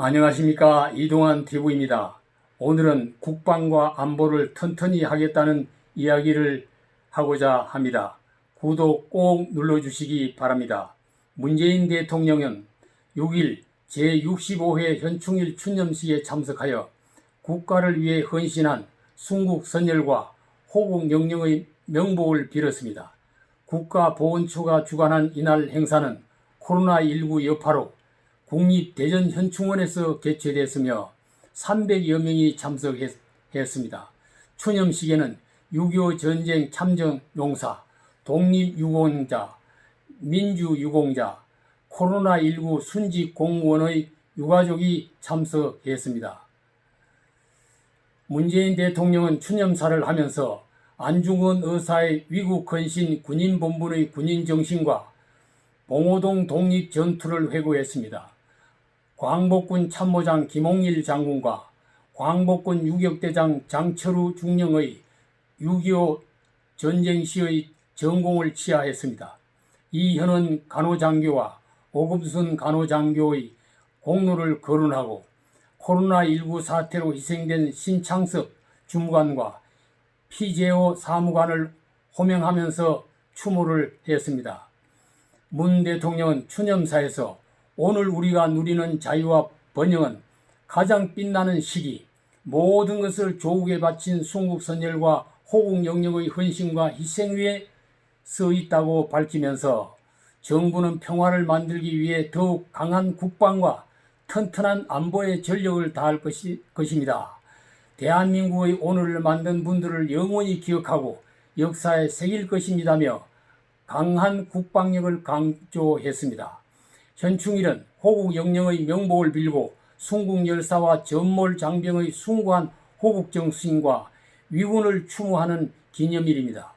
안녕하십니까 이동환 TV입니다. 오늘은 국방과 안보를 튼튼히 하겠다는 이야기를 하고자 합니다. 구독 꼭 눌러주시기 바랍니다. 문재인 대통령은 6일 제65회 현충일 추념식에 참석하여 국가를 위해 헌신한 순국 선열과 호국 영령의 명복을 빌었습니다. 국가보훈처가 주관한 이날 행사는 코로나19 여파로 국립 대전 현충원에서 개최됐으며 300여 명이 참석했습니다. 추념식에는 6.25 전쟁 참전 용사, 독립유공자, 민주유공자, 코로나19 순직 공무원의 유가족이 참석했습니다. 문재인 대통령은 추념사를 하면서 안중근 의사의 위국 헌신 군인본분의 군인 정신과 봉오동 독립 전투를 회고했습니다. 광복군 참모장 김홍일 장군과 광복군 유격대장 장철우 중령의 6.25 전쟁 시의 전공을 치하했습니다. 이현원 간호장교와 오금순 간호장교의 공로를 거론하고 코로나19 사태로 희생된 신창섭 주무관과 피제오 사무관을 호명하면서 추모를 했습니다. 문 대통령은 추념사에서 오늘 우리가 누리는 자유와 번영은 가장 빛나는 시기, 모든 것을 조국에 바친 순국선열과 호국 영령의 헌신과 희생 위에 서 있다고 밝히면서 정부는 평화를 만들기 위해 더욱 강한 국방과 튼튼한 안보에 전력을 다할 것이, 것입니다. 대한민국의 오늘을 만든 분들을 영원히 기억하고 역사에 새길 것입니다며 강한 국방력을 강조했습니다. 현충일은 호국 영령의 명복을 빌고 순국 열사와 전몰 장병의 숭고한 호국 정신과 위군을 추모하는 기념일입니다.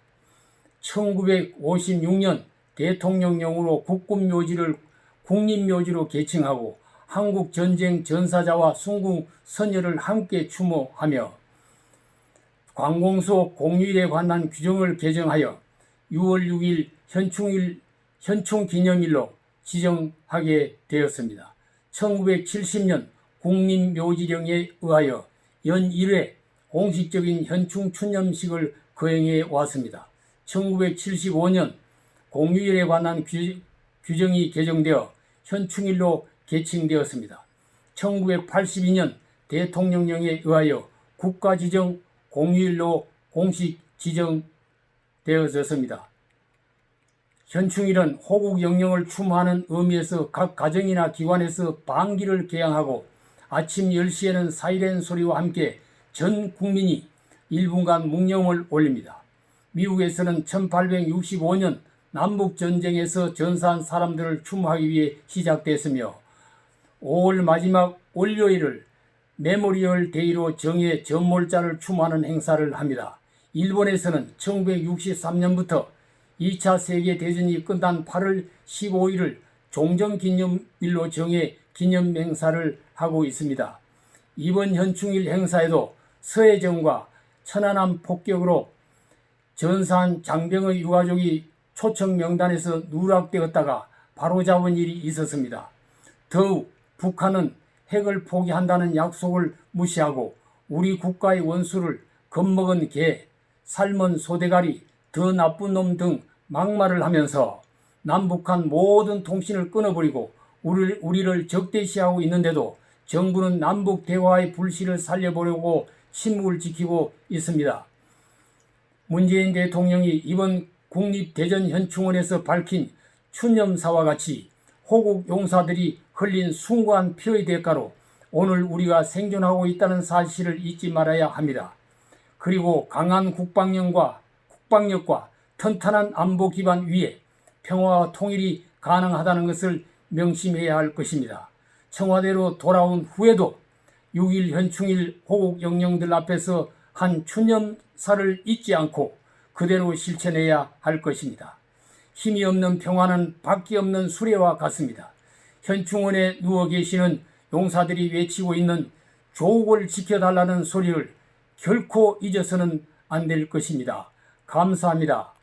1956년 대통령령으로 국군묘지를 국립묘지로 개칭하고 한국 전쟁 전사자와 순국 선열을 함께 추모하며 관공서 공휴일에 관한 규정을 개정하여 6월 6일 현충일 현충 기념일로 지정하게 되었습니다. 1970년 국립묘지령에 의하여 연 1회 공식적인 현충 추념식을 거행해 왔습니다. 1975년 공휴일에 관한 규, 규정이 개정되어 현충일로 개칭되었습니다. 1982년 대통령령에 의하여 국가지정 공휴일로 공식 지정되어졌습니다. 현충일은 호국 영령을 추모하는 의미에서 각 가정이나 기관에서 방기를 개항하고 아침 10시에는 사이렌 소리와 함께 전 국민이 1분간 묵념을 올립니다. 미국에서는 1865년 남북전쟁에서 전사한 사람들을 추모하기 위해 시작됐으며 5월 마지막 월요일을 메모리얼 데이로 정해 전몰자를 추모하는 행사를 합니다. 일본에서는 1963년부터 2차 세계대전이 끝난 8월 15일을 종전기념일로 정해 기념 행사를 하고 있습니다. 이번 현충일 행사에도 서해정과 천안함 폭격으로 전사한 장병의 유가족이 초청 명단에서 누락되었다가 바로잡은 일이 있었습니다. 더욱 북한은 핵을 포기한다는 약속을 무시하고 우리 국가의 원수를 겁먹은 개, 삶은 소대가리, 더 나쁜 놈 등 막말을 하면서 남북한 모든 통신을 끊어버리고 우리를, 우리를 적대시하고 있는데도 정부는 남북 대화의 불씨를 살려보려고 침묵을 지키고 있습니다. 문재인 대통령이 이번 국립대전현충원에서 밝힌 추념사와 같이 호국 용사들이 흘린 숭고한 피의 대가로 오늘 우리가 생존하고 있다는 사실을 잊지 말아야 합니다. 그리고 강한 국방력과 국방력과 튼튼한 안보 기반 위에 평화와 통일이 가능하다는 것을 명심해야 할 것입니다. 청와대로 돌아온 후에도 6일 현충일 호국 영령들 앞에서 한 추념사를 잊지 않고 그대로 실천해야 할 것입니다. 힘이 없는 평화는 밖이 없는 수레와 같습니다. 현충원에 누워 계시는 용사들이 외치고 있는 조국을 지켜달라는 소리를 결코 잊어서는 안 될 것입니다. 감사합니다.